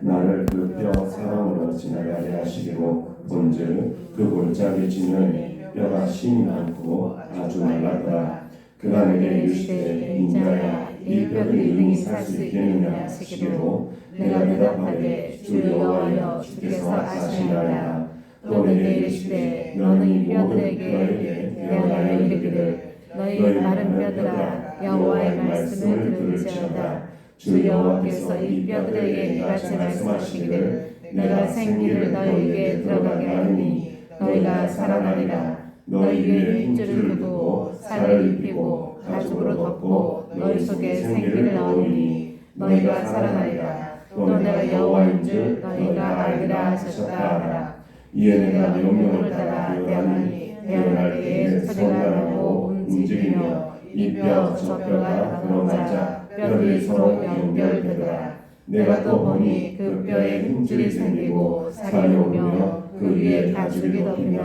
나를 그 뼈 사방으로 지나가게 하시기로 본즉 그 골짜기 지면에 뼈가 심이 많고 아주 말랐더라. 그가 내게 이르시되 인자야 이 뼈들이 능히 살 수 있겠느냐 하시기로 내가 대답하되 주 여호와여 주께서 아시나이다 또 내게 이르시되 너는 이 모든 뼈에게 대하여 이르기를 너희 마른 뼈들아 여호와의 말씀을 들을지어다 주 여호와께서 이 뼈들에게 이같이 말씀하시기를 내가 생기를 너희에게 들어가게 하리니 너희가 살아나리라. 너희 위에 힘줄을 두고 살을 입히고 가죽으로 덮고 너희 속에 생기를 넣으니 너희가 살아나리라. 또 내가 여호와인 줄 너희가 알리라 하셨다 하라. 이에 내가 명령을 따라 대하니 대언할 때에 소리가 나고 움직이며 이 뼈 저 뼈가 들어맞아 뼈들이 서로 연결되더라. 내가 또 보니 그 뼈에 힘줄이 생기고 살이 오며 그 위에 가죽이 덮이며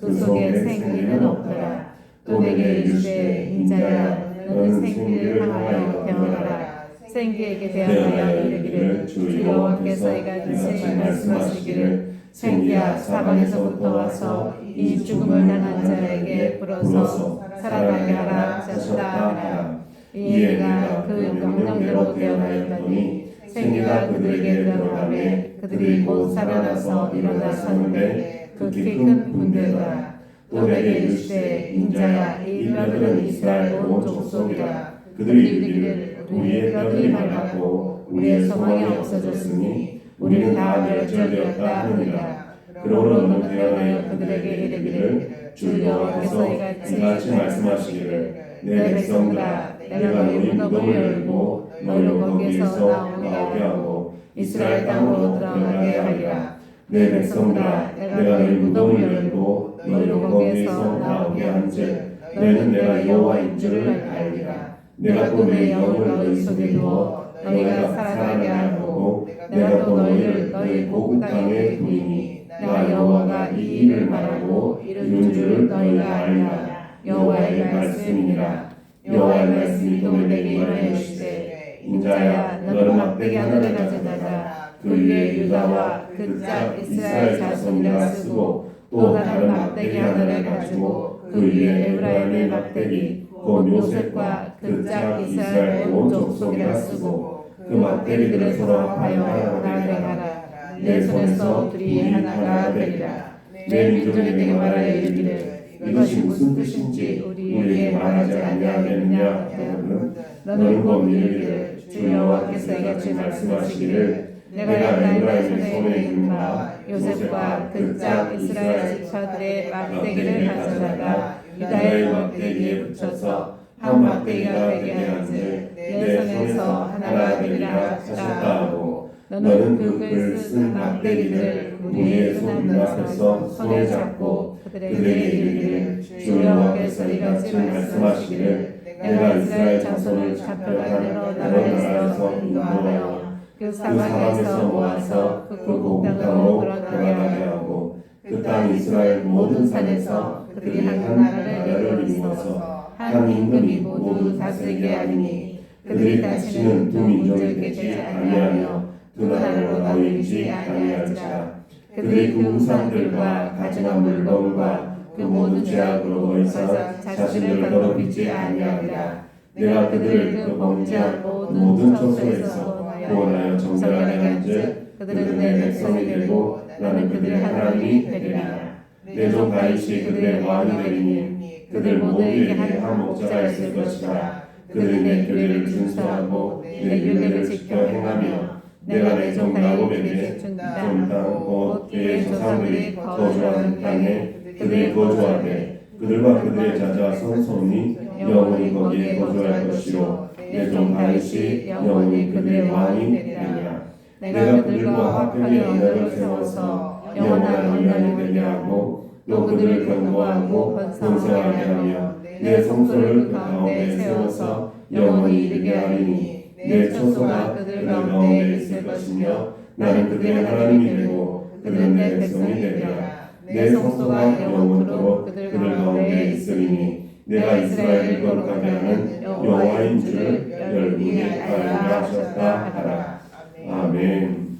그 속에 생기는 없더라. 또 내게 이르시되 인자야 너는 생기를 향하여 병하라. 생기에게 대하여 이르기를 주 여호와께서 이같이 말씀하시기를 생기야 사방에서부터 와서 이 죽음을 당한 자에게 불어서 살아나게 하라 하셨다 하라 이에 내가 그 명령대로 대언하였더니 생기가 그들에게 들어가매 그들이 곧 살아나서 일어나 서는데 극히 큰 군대더라 또 내게 이르시되 인자야 이 뼈들은 이스라엘 온 족속이라. 그들이 이르기를 우리의 뼈들이 말랐고 우리의 소망이 없어졌으니 우리는 다 멸절되었다 하느니라. 그러므로 너는 대언하여 그들에게 이르기를 주 여호와께서 이같이 말씀하시기를 내 백성들아 내가 너희 무덤을 열고 너희를 거기에서 나오게 하고 이스라엘 땅으로 들어가게 하리라. 내 백성들아 내가 너희 무덤을 열고 너희를 거기에서 나오게 한즉 너희는 내가 여호와인 줄을 알리라. 내가 또 내 영을 너희 속에 두어 너희가 살아나게 하고 내가 또 너희를 너희 고국 땅에 두이니 내가 여호와가 이 일을 말하고 이룬 줄을 너희가 알리라. 여호와의 말씀이니라 여호와의 말씀이 또 내게 일어나 주시되 인자야 너는 막대기 가진 자다 그 위에 유다와 그짝 이스라엘 자손이라 쓰고 또 다른 막대기 하늘을 가지고 그 위에 에브라임의 막대기 곧 요셉과 그짝 이스라엘 온 족속이라 쓰고 그 막대기들을 서로 합하여 하나를 하라. 내 손에서 둘이 하나가 되리라. 내 민족에게 말하여 이르기를 이것이 무슨 뜻인지 우리에게 말하지 아니하겠느냐 하거든 너는 곧 이르기를 주 여호와께서 이같이 말씀하시기를 내가 에브라임의 손에 있는 바 요셉과 그짝 이스라엘 지파들의 막대기를 가져다가 유다의 막대기에 붙여서 한 막대기가 되게 하는지 내 손에서 하나가 되리라 하셨다 하고 너는 그 글 쓴 막대기를 우리의 손 앞에서 손에 잡고 그들에게 이르기를 주 여호와께서 이같이 말씀하시기를 내가 이스라엘 자손을 잡혀다니러 나라에서 인도하여 그 사방에서 모아서 그 고국 땅으로 돌아가게 하고 그 땅 이스라엘 모든 산에서 그들이 한 나라를 이루어서 한 임금이 모두 다스리게 하리니 그들이 다시는 두 민족이 되지 아니하며 두 나라로 나뉘지 아니할지라 그들이 그 우상들과 가증한 물건과 그 모든 죄악으로 벌써 자신을 더럽히지 아니하리라. 내가 그들을 그 범죄한 모든 처소에서 구원하여 정결하게 한즉 그들은 내 백성이 되고 나는 그들의 하나님이 되리라. 내종 다윗이 그들의 왕이 되리니 그들 모두에게 한 목자가 있을 것이라. 그들이 내 규례를 준수하고 내 규례를 지켜 행하며 내가 내종 다윗에게 준 땅, 곧 그의 조상들이 거주하는 땅에 그들이 거주하되 그들과 그들의 자자 성손이 영원히 거기에 거주할 것이요. 내종 다윗이 영원히 그들의 왕이 되리라. 내가 그들과 화평의 언약을 세워서 영원한 언약이 되게 하고 또 그들을 견고하고 번성하게 하며 내 성소를 그 가운데 세워서 영원히 이르게 하리니 내 처소가 그들 가운데 있을 것이며 나는 그들의 하나님이 되고 그들은 내 백성이 되리라. 내 성소가 영원토록 그들 가운데 있으리니 내가 이스라엘을 거룩하게 하는 여호와인 줄을 열분히 알라 하셨다 하라. 아멘.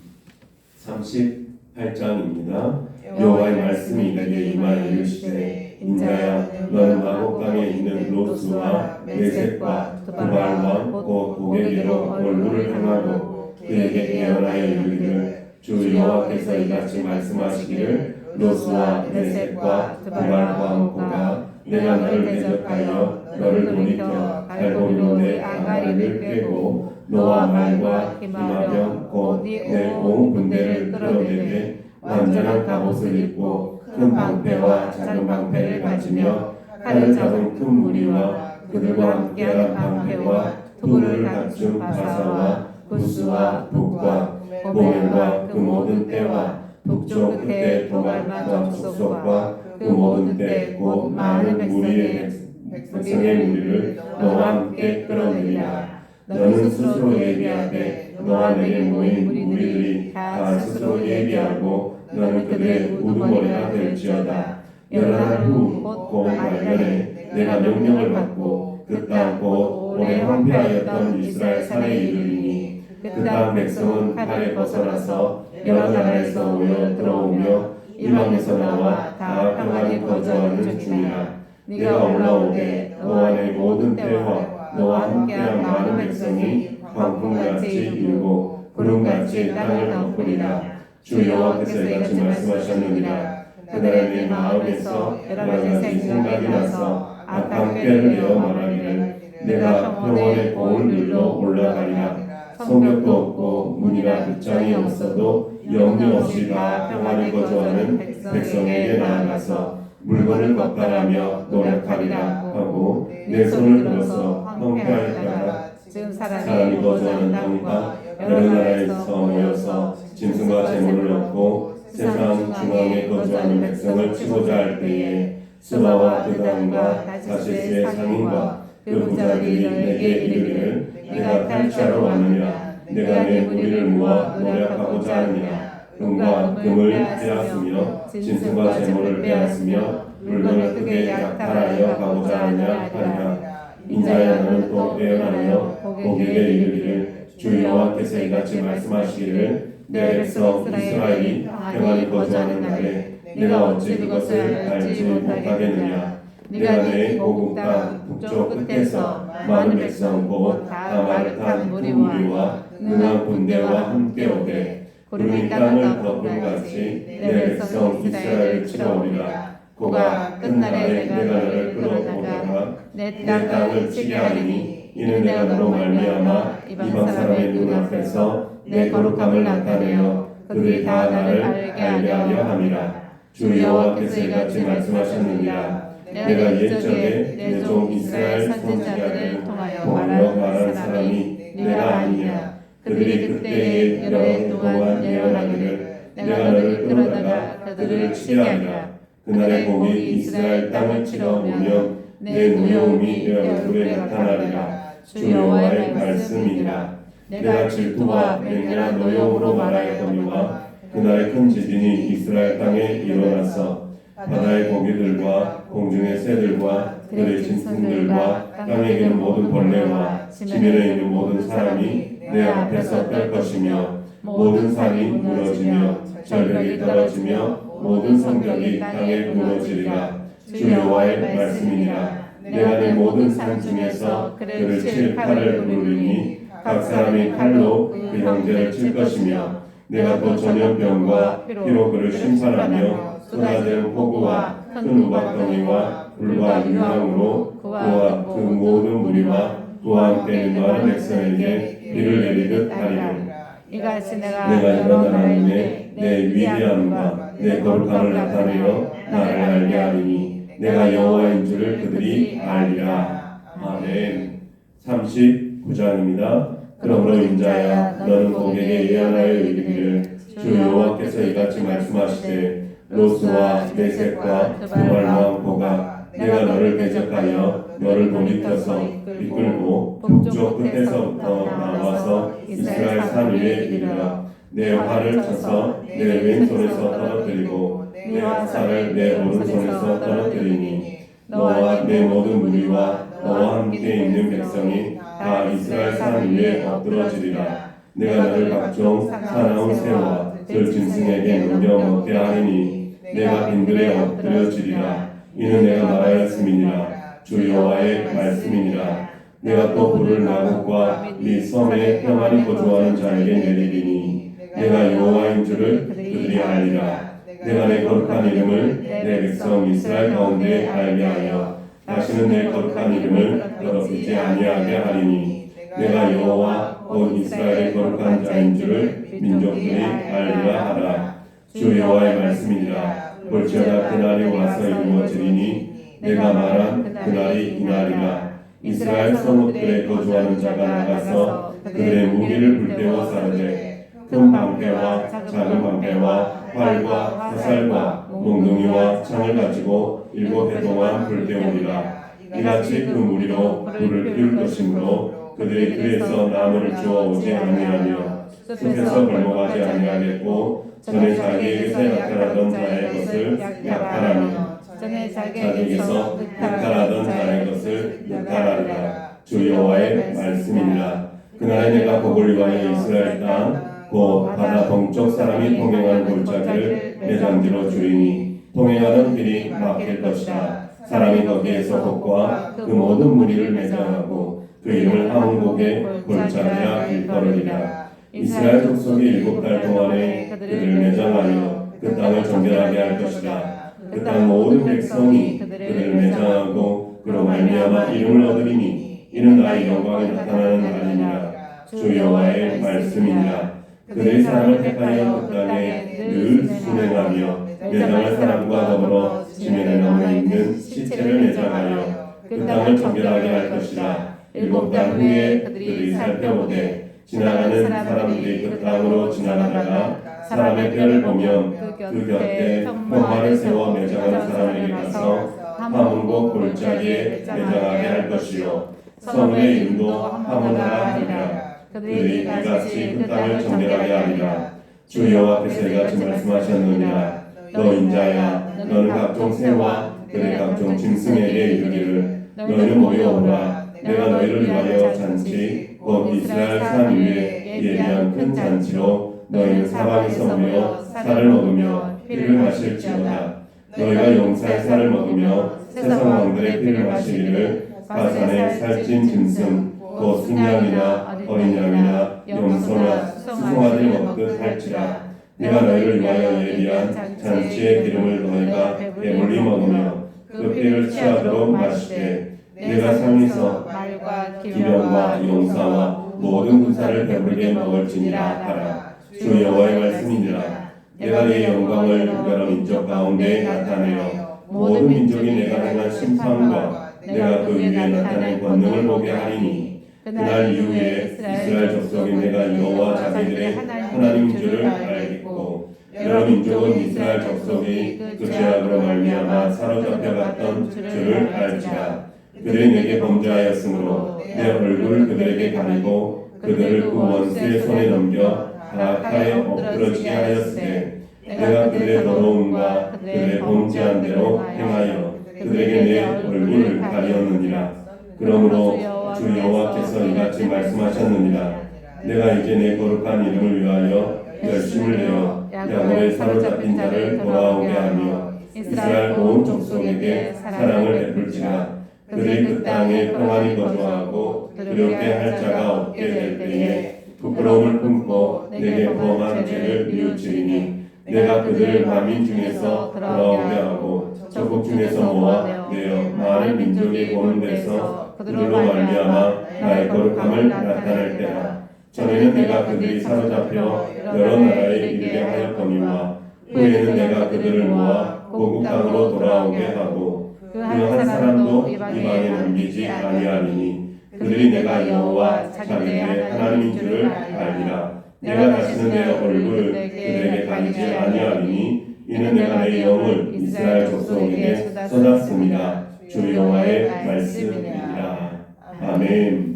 38장입니다. 여호와의 말씀이 내게 임하여 이르시되 인자야 너는 마곡 땅에 있는 로스와 메색과 두발 왕곧 고개기로 얼굴을 향하고 그에게 예언하여 이르기를 주 여호와께서 이같이 말씀하시기를 로스와 메색과 두발 왕 고가 내가 너를 대적하여 너를 돌이켜 갈고리로 내 아가리를 꿰고 너와 말과 기마병 곧내온 군대를 끌어내게 완전한 갑옷을 입고 큰 방패와 작은 방패를 가지며 칼을 잡은 큰 무리와 그들과 함께하는 방패와 투구를 갖춘 바사와 구스와 북과 고멜과 그 모든 때와 북쪽 끝에 도갈마 정속과 그 모든 때곧 많은 무리의 백성의 무리를 너와 함께 끌어내리라. 너는 스스로 예비하되 너와 내게 모인 무리들이 다 스스로 예비하고 너는 그들의 우두머리가 될지어다. 여러 날후곧 말년에 내가 명령을 받고 그 땅 곧 오래 황폐하였던 이스라엘 산에 이르리니 그 땅 백성은 칼을 벗어나서 여러 나라에서 모여 들어오며 이방에서 나와 다 평안히 거주하는 중이라. 네가 올라오되 너와 내 모든 때와 너와 함께한 많은 백성이 광풍같이 일고 구름같이 땅을 덮으리라 주 여호와께서 이같이 말씀하셨느니라. 그들의 내 마음에서 여러 가지 생각이 나서 악한 꾀를 내어 말하기를 내가 평원의 고을 들로 올라가리라. 성벽도 없고 문이나 빗장이 없어도 영리 없이 다 평안히 거주하는 백성에게 나아가서 물건을 걷다라며 노력하리라 하고 내 손을 들어서 지금 사람이 거주하는 땅과 여러 나라에서 모여서 짐승과 재물을 얻고 세상 중앙에 거주하는 백성을 치고자 할 때에 스바와 드단과 다시스의 상인과 그 부자들이 너에게 이르기를 내가 탈취하러 왔느냐? 내가 내 무리를 모아 노력하고자 하느냐? 금과 금을 빼앗으며 짐승과 재물을 빼앗으며 물건을 크게 약탈하여 가고자 하냐? 하리라 인자야 너는 또 예언하여 고객에게 이르기를 주 여호와께서 이같이 말씀하시기를 내 백성 이스라엘이 평안히 거주하는 날에 내가 어찌 그것을 알지 못하겠느냐? 내가 내 고국 땅 북쪽 끝에서 많은 백성 곧다 말을 탄 무리와 능한 군대와 함께 오되 구름이 땅을 덮은 같이 내 백성 이스라엘을 치러오리라 고가 끝날에 내가 너를 끌어오다가 내 땅을 치게 하리니 이는 내가 너로 말미암아 이방 사람의 눈앞에서 내 거룩함을 나타내어 그들이 다 나를 알게 하려 함이라. 주 여호와께서 이같이 말씀하셨느니라. 내가 옛적에 내 종 이스라엘 선지자들을 통하여 말한 사람이 내가 아니냐 그들이 그때에 여러 해 동안 예언하기를 내가 너를 끌어다가 그들을 치게 하리라. 그날의 복이 이스라엘 땅을 치러 오며 내 무여움이 내 얼굴에 나타나리라. 주 여호와의 말씀이니라 내가 질투와 맹렬한 노여움으로 말하였거니와 그날의 큰 지진이 이스라엘 땅에 일어나서 바다의 고기들과 공중의 새들과 그의 짐승들과 땅에 있는 모든 벌레와 지면에 있는 모든 사람이 내 앞에서 뺄 것이며 모든 산이 무너지며 절벽이 떨어지며 모든 성벽이 땅에 무너지리라. 주 여호와의 말씀이니라. 내가 내 모든 산 중에서 그를 칠 칼을 누르니 각 사람이 칼로 그 형제를 칠 것이며 내가 또 전염병과 피로 그를 심판하며 쏟아지는 폭우와 큰 우박덩이와 불과 유황으로 그와 그 모든 무리와 그와 함께 많은 백성에게 비를 내리듯 하리라 이같이 내가 여러 나라에 내 위대함과 내 거룩함을 나타내어 나를 알게 하리니 내가 여호와인 줄을 그들이 알리라. 아멘. 39장입니다 그러므로 인자야 너는 고객에 예언하여 이르기를 주 여호와께서 이같이 말씀하시되 로스와 메색과 두발왕 고가 내가 너를 대적하여 너를 돌이켜서 이끌고 북쪽 끝에서부터 나와서 이스라엘 산 위에 이르라 내 활을 쳐서 내 왼손에서 떨어뜨리고 내 화살을 내 오른손에서 떨어뜨리니 너와 내 모든 무리와 너와 함께 있는 백성이 다 이스라엘 산 위에 엎드러지리라. 내가 너를 각종 사나운 새와 들짐승에게 넘겨 먹게 하리니 내가 빈들에 엎드려 주리라. 이는 내가 말하였음이니라. 주 여호와의 말씀이니라. 내가 또 불을 나국과 네 섬에 평안히 거주하는 자에게 내리리니 내가 여호와인 줄을 그들이 알리라. 내가 내 거룩한 이름을 내 백성 이스라엘 가운데 알게 하여 다시는 내 거룩한 이름을 더럽히지 아니하게 하리니 내가 여호와 곧 이스라엘의 거룩한 자인 줄을 민족들이 알리라 하라. 주 여호와의 말씀이니라. 볼지어다 그날이 와서 이루어지리니 내가 말한 그날이 이날이라. 이스라엘 성읍들에 거주하는 자가 나가서 그들의 무기를 불태워 사르되 큰 방패와 작은 방패와 활과 화살과 몽둥이와 창을 가지고 일곱 해 동안 불태우리라 이같이 그 무리로 불을 피울 것이므로 그들이 그에서 나무를 주워 오지 아니하며 숲에서 벌목하지 아니하겠고 전에 자기에게서 약탈하던 자의 것을 약탈하며 전에 자기에게서 약탈하던 자의 것을 약탈하리라. 주 여호와의 말씀이니라. 그날에 내가 복을 위하여 이스라엘 땅곧 바다 동쪽 사람이 통행하는 골짜기를 내 장지로 주리니 통행하는 길이 막힐 것이라 사람이 거기에서 복과 그 모든 무리를 매장하고 그 이름을 항복의 골짜기라 일컬으리라. 이스라엘 족속이 일곱 달 동안에 그들을 매장하여 그 땅을 정결하게 할 것이라. 그땅 모든 백성이 그들을 매장하고 그로 말미암아 이름을 얻으리니 이는 나의 영광이 나타나는 날이니라. 주 여호와의 말씀이니라. 그들의 사람을 택하여 그 땅에 늘 순행하며 매장할 사람과 더불어 지면에 남아 있는 시체를 매장하여 그 땅을 정결하게 할 것이라. 일곱 달 후에 그들이 살펴보되 지나가는 사람들이 그 땅으로 지나가다가 사람의 뼈를 보면 그 곁에 평화를 세워 매장한 사람에게 가서 하문고 골짜기에 매장하게 할 것이요. 성의 이름도 하문하라 하리라. 그들이 이같이 그 땅을 정결하게 하리라. 주 여호와께서 이같이 말씀하셨느니라 너 인자야. 너는 각종 새와 그의 각종 짐승에게 이르기를 너희는 모여오라. 내가 너희를 위하여 잔치 곧 이스라엘 산 위에 예비한 큰 잔치로 너희는 사방에서 모여 살을 먹으며 피를 마실지어다. 너희가 용사의 살을 먹으며 세상 왕들의 피를 마시기를 가산의 살찐 짐승 곧 순양이나 어린 양이나 염소나 수송아지를 먹듯 할지라 내가 너희를 위하여 예비한 잔치의 기름을 너희가 배불리 먹으며 그 피를 취하도록 마시되 내가 상에서 말과 기병과 용사와 모든 군사를 배부르게 먹을지니라 하라. 주 여호와의 말씀이니라. 내가 내 영광을 여러 민족 가운데 나타내어 모든 민족이 내가 행한 심판과 내가 그 위에 나타낸 권능을 보게 하리니 그날 이후에 이스라엘 족속이 내가 여호와 자기들의 줄을 알겠고 여러 민족은 이스라엘 족속이 그 죄악으로 말미암아 사로잡혀갔던 줄을 알지라. 그들이 내게 범죄하였으므로 내 얼굴을 그들에게 가리고 그들을 그 원수의 손에 넘겨 다악하에 엎드러지게 하였으되 내가 그들의 더러움과 그들의 범죄한 대로 행하여 그들에게 내 얼굴을 가리었느니라. 그러므로 주 여호와께서 이같이 말씀하셨느니라. 내가 이제 내 거룩한 이름을 위하여 열심을 내어 야곱의 사로잡힌 자를 돌아오게 하며 이스라엘 온 족속에게 사랑을 베풀지라. 그들이 그 땅에 평안히 거주하고 두렵게 할 자가 없게 될 때에 부끄러움을 품고 내게 범한 죄를 뉘우치리니 내가 그들을 만민 중에서 돌아오게 하고 적국 중에서 모아 내어 많은 민족이 보는 데서 그들로 말미암아 나의 거룩함을 나타낼 때라 전에는 내가 그들이 사로잡혀 여러 나라에 이르게 하였거니와 후에는 내가 그들을 모아 고국 땅으로 돌아오게 하고 그 한 사람도 이방에 남기지 아니하리니 그들이 내가 여호와 자기들의 하나님인 줄을 알리라. 내가 다시는 내 얼굴을 그들에게 가리지 아니하리니 이는 내가 내 영을 이스라엘 족속에게 쏟았습니다. 주 여호와의 말씀입니다 아멘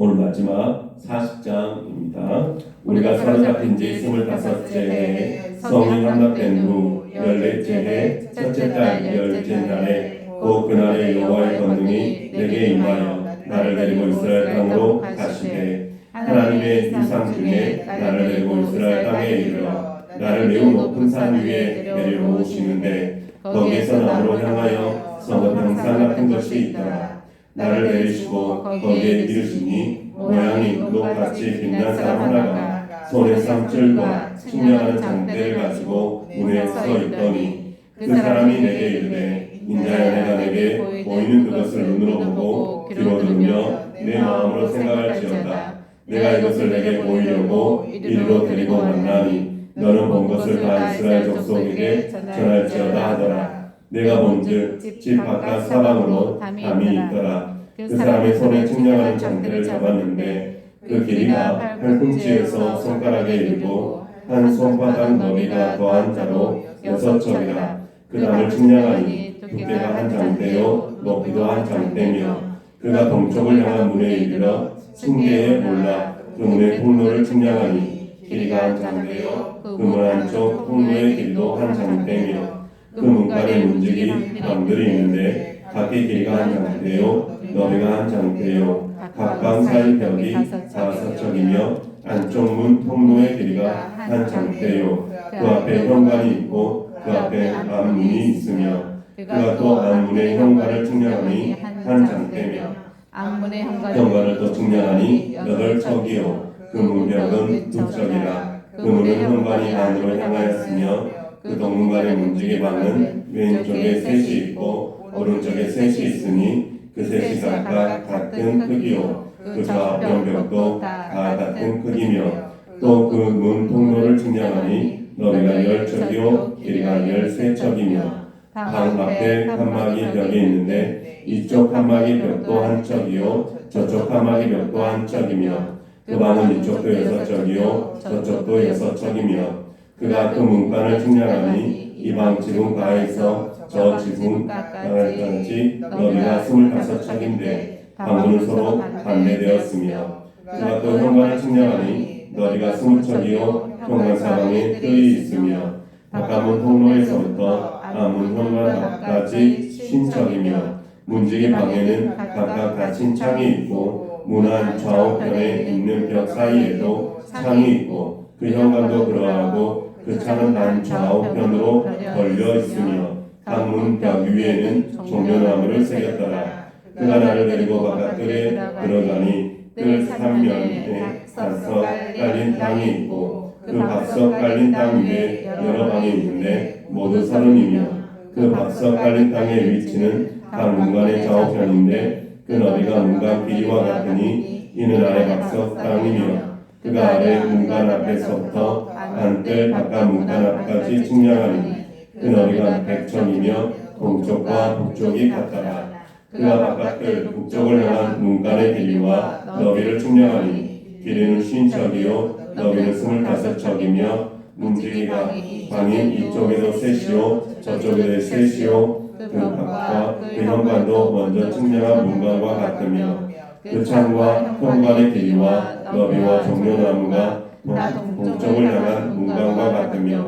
오늘 마지막 40장입니다. 우리가 사로잡힌 지 스물다섯째 해에 성이 함락된 후 열넷째 해 첫째 달 열째 날에 곧 그날에 여호와의 권능이 내게 임하여 나를 데리고 이스라엘 땅으로 가시되 하나님의 이상 중에 나를 데리고 이스라엘 땅에 이르러 나를 매우 높은 산 위에 내려놓으시는데 거기에서 나로 향하여 성읍 형상 같은 것이 있더라 나를 내리시고 거기에 이르시니 모양이 인도 같이 빛난 사람 하나가 손에 쌍줄과 측량하는 장대를 가지고 문에 서 있더니 그 사람이 내게 이르되 인자야 내가 내게 보이는 그것을 눈으로 보고 귀로 들으며 내 마음으로 생각할지어다. 내가 이것을 내게 보이려고 이리로 데리고 왔나니 너는 본 것을 다 이스라엘 족속에게 전할지어다 하더라 내가 본즉 집 바깥 사방으로 담이 있더라. 그 사람의 손에 측량하는 장대를 잡았는데 그 길이가 팔꿈치에서 손가락에 이르고 한 손바닥 너비가 더한 자로 여섯 척이라. 그 담을 측량하니 두께가 한 장대요. 높이도 한 장대며 그가 동쪽을 향한 문에 이르러 층계에 몰라 그 문의 통로를 측량하니 길이가 한 장대요. 그문 한쪽 통로의 길도 한 장대며 그 문간에 문지기 방들이 있는데 각기 길이가 한 장대요 너비가 한 장대요. 각방 사이 벽이 다섯 척이며 안쪽 문 통로의 길이가 한 장대요. 그 앞에 현관이 있고 그 앞에 앞문이 있으며 그가 또 앞문의 현관을 측량하니 한 장대며 현관을 또 측량하니 여덟 척이요. 그 문벽은 두 척이라. 그 문은 현관이 안으로 향하였으며 그 동문관의 문지기 방은 왼쪽에 셋이 있고 오른쪽에 셋이 있으니 그 셋이 각각 같은 크기요. 그 좌변벽도 다 같은 크기며 또 그 문 통로를 측량하니 너비가 열 척이요 길이가 열세 척이며 방 앞에 칸막이 벽이 있는데 이쪽 칸막이 벽도 한 척이요 저쪽 칸막이 벽도 한 척이며 그 방은 이쪽도 여섯 척이요 저쪽도 여섯 척이며 그가 그 문간을 측량하니 이방 지붕가에서 저 지붕가까지 너비가 스물다섯 척인데 방문은 서로 반대되었으며 그가 또 현관을 측량하니 너비가 스무 척이요 현관 사방에 뜰이 있으며 바깥문 통로에서부터 앞문 현관 앞까지 신척이며 문지기 방에는 각각 닫힌 창이 있고 문안 좌우편에 있는 벽 사이에도 창이 있고 그 현관도 그러하고 그 창은 단 좌우편으로 걸려 있으며 각 문벽 위에는 종려나무를 새겼더라. 그가 나를 데리고 바깥뜰에 들어가니 뜰 삼면에 사서 깔린 땅이 있고 그 밥석 깔린 땅 위에 여러 방이 있는데 모두 서른이며 그 밥석 깔린 땅의 위치는 각 문간의 좌우편인데 그 너비가 문간 길이와 같으니 이는 아래 밥석 땅이며 그가 아래 문간 앞에서부터 안뜰 바깥 문간 앞까지 측량하니 그 너비가 백천이며 동쪽과 북쪽이 같더라. 그가 바깥뜰 북쪽을 향한 문간의 길이와 너비를 측량하니 길이는 쉰척이요 너비는 스물다섯 척이며 문지기가 방인 이쪽에도 셋이요 저쪽에도 셋이요 그 밖과 그 현관도 먼저 측량한 문관과 같으며 그 창과 현관의 길이와 너비와 종려나무가 동- 동쪽을 향한 문관과 같으며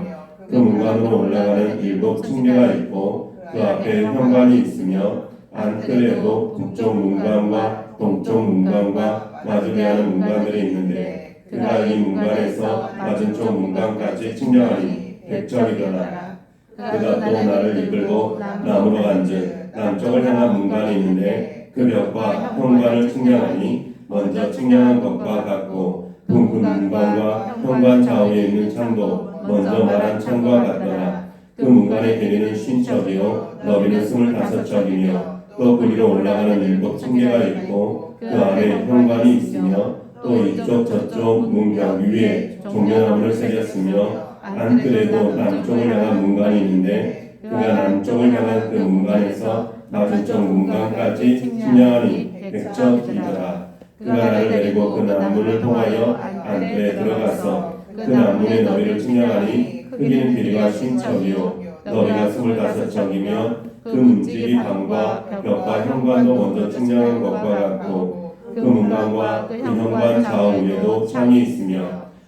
그 문관으로 올라가는 일곱 층계가 있고 그 앞에 현관이 있으며 안뜰에도 북쪽 문관과 동쪽 문관과 마주대하는 문관들이 있는데 그가 이 문관에서 맞은쪽 문관까지 측량하니 백척이더라. 그가 또 나를 이끌고 나무로 앉은 남쪽을 향한 문관이 있는데 그 벽과 현관을 측량하니 먼저 측량한 것과 같고 문관과 현관 좌우에 있는 창도 먼저 말한 창과 같더라. 그 문관의 길이는 쉰척이요 너비는 스물다섯 척이며 또그 위로 올라가는 일곱 층계가 있고 그 안에 현관이 있으며 또 이쪽 저쪽 문벽 위에 종려나무를 새겼으며 안뜰에도 남쪽을 향한 문관이 있는데 그가 남쪽을 향한 그 문관에서 맞은쪽 문관까지 측량하니 백척이더라 그가 나를 데리고 그 남문을 통하여 안뜰에 들어가서 그 남문의 너비를 측량하니 크기는 길이가 쉰척이요. 너비가 스물다섯 척이며 그 문지기 방과 벽과 현관도 먼저 측량한 것과 같고 그 문관과 그 현관 좌우에도 창이 있으며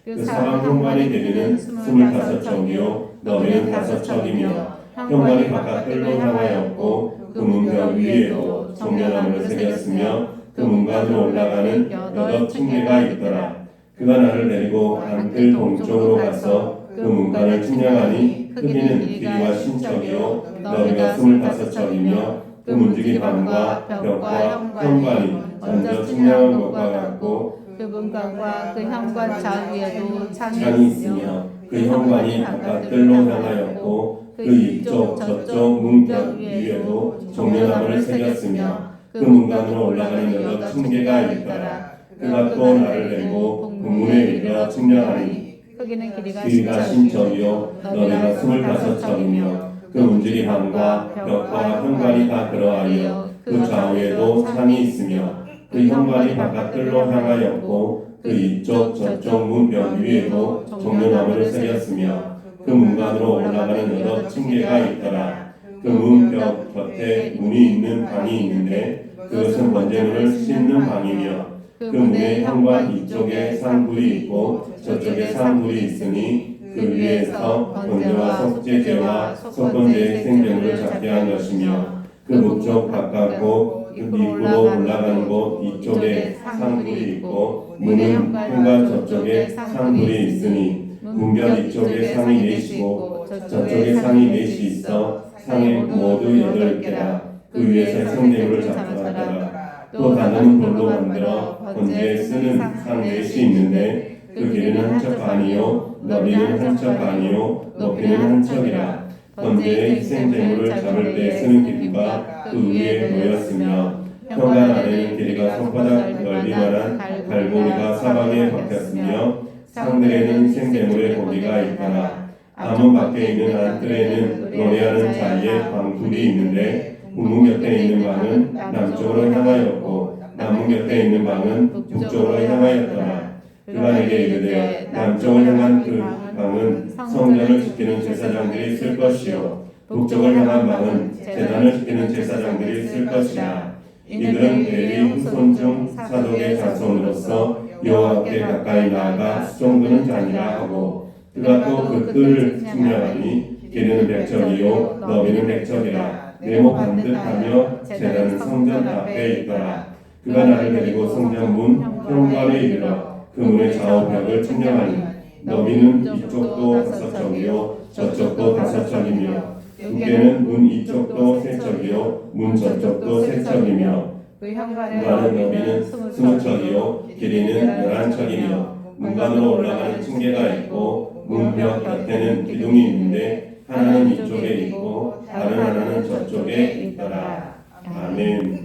그 사방 현관의 길이는 스물다섯 척이요. 너비는 다섯 척이며 현관이 바깥 뜰로 향하였고 그 문벽 위에도 종려나무를 새겼으며 그 문간으로 올라가는 여덟 층계가 있더라. 그가 나를 데리고 한틀 동쪽으로 가서 그 문간을 측량하니 크기는 길이가 신척이요 너비가 스물다섯 척이며 그 문지기 방과 벽과 현관이 먼저 측량한 것과 같고 그 문간과 그 현관 좌우에도 창이 있으며 그 현관이 바깥들로 향하였고 그 이쪽 저쪽 문벽 위에도 정면나무를 새겼으며 그 문간으로 올라가는 여러 층계가 있더라. 그가 또 나를 데리고 북문에 이르러 측량하니 크기는 길이가 신척이요. 너비가 스물다섯 척이며 그 문지기 방과 벽과 현관이 다 그러하여 그 좌우에도 창이 있으며 그 현관이 바깥들로 향하였고 그 이쪽 저쪽 문벽 위에도 정면나무를 새겼으며 그 문간으로 올라가는 여러 층계가 있더라. 그 문벽 곁에 문이 있는 방이 있는데 그것은 번제물을 씻는 방이며 그 문의 현관 이쪽에 상불이 있고 저쪽에 상불이 있으니 그 위에서 번제와 속죄제와 속번제의 생명을 잡게 한 것이며 그 북쪽 바깥고 그 입구로 올라가는 곳 이쪽에 상불이 있고 문은 현관 저쪽에 상불이 있으니 문벽 이쪽에 상이 넷이고 저쪽에 상이 넷이 있어 상에 모두 여덟 개라. 그 위에서 성대물을 잡아가더라. 또 다른 돌로 만들어 번제에 쓰는 상 넷이 있는데 그 길이는 한척 반이요 너비는 한척 반이요 높이는 한 척이라. 번제의 희생제물을 잡을 때 쓰는 길이가 그 위에 놓였으며 현관 안에는 길이가 손바닥 넓이만한 갈고리가 사방에 박혔으며 상들에는 희생제물의 고기가 있더라 암문 밖에 있는 안뜰에는 노래하는 자리에 방둘이 있는데 문문 곁에 있는 방은 남쪽으로 향하였고 남문 곁에 있는 방은 북쪽으로 향하였더라. 그가 내게 이르되 남쪽을 향한 그 방은 성전을 지키는 제사장들이 쓸 것이요. 북쪽을 향한 방은 제단을 지키는 제사장들이 쓸 것이라 이들은 레위 후손 중 사독의 자손으로서 여호와께 가까이 나아가 수종드는 자니라 하고 그가 또그 뜰을 측량하니 길이는 백척이요 너비는 백척이라. 네모 반듯하며 제단은 성전 앞에 있더라. 그가 나를 데리고 성전 문 현관에 이르러 그 문의 좌우벽을 측량하니 너비는 이쪽도 다섯 척이요. 저쪽도 다섯 척이며 두께는 문 이쪽도 세 척이요. 문 저쪽도 세 척이며 그 현관의 너비는 스무 척이요. 길이는 열한 척이며 문간으로 올라가는 층계가 있고 문벽 곁에는 기둥이 있는데 하나는 이쪽에 있고 다른 하나는 저쪽에 있더라. 아멘